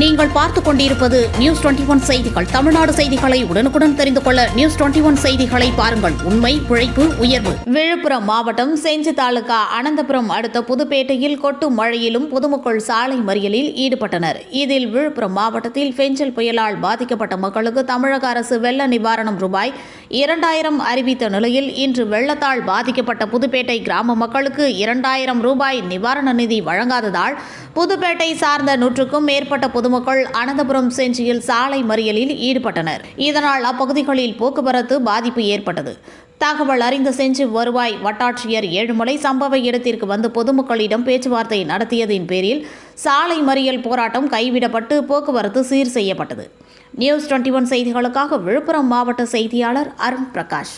நீங்கள் பார்த்துக் கொண்டிருப்பது நியூஸ் டுவெண்டி ஒன் செய்திகள். தமிழ்நாடு செய்திகளை உடனுக்குடன் தெரிந்து கொள்ள நியூஸ் டுவெண்டி ஒன் செய்திகளை பாருங்கள். உண்மை உழைப்பு உயர்வு. விழுப்புரம் மாவட்டம் செஞ்சி தாலுகா அனந்தபுரம் அடுத்த புதுப்பேட்டையில் கொட்டும் மழையிலும் பொதுமக்கள் சாலை மறியலில் ஈடுபட்டனர். இதில் விழுப்புரம் மாவட்டத்தில் பெஞ்சல் புயலால் பாதிக்கப்பட்ட மக்களுக்கு தமிழக அரசு வெள்ள நிவாரணம் ரூபாய் இரண்டாயிரம் அறிவித்த நிலையில் இன்று வெள்ளத்தால் பாதிக்கப்பட்ட புதுப்பேட்டை கிராம மக்களுக்கு இரண்டாயிரம் ரூபாய் நிவாரண நிதி வழங்காததால் புதுப்பேட்டை சார்ந்த நூற்றுக்கும் மேற்பட்ட பொதுமக்கள் அனந்தபுரம் செஞ்சியில் சாலை மறியலில் ஈடுபட்டனர். இதனால் அப்பகுதிகளில் போக்குவரத்து பாதிப்பு ஏற்பட்டது. தகவல் அறிந்த செஞ்சு வருவாய் வட்டாட்சியர் ஏழுமலை சம்பவ இடத்திற்கு வந்து பொதுமக்களிடம் பேச்சுவார்த்தை நடத்தியதின் பேரில் சாலை மறியல் போராட்டம் கைவிடப்பட்டு போக்குவரத்து சீர் செய்யப்பட்டது. நியூஸ் டுவெண்ட்டி ஒன் செய்திகளுக்காக விழுப்புரம் மாவட்ட செய்தியாளர் அருண் பிரகாஷ்.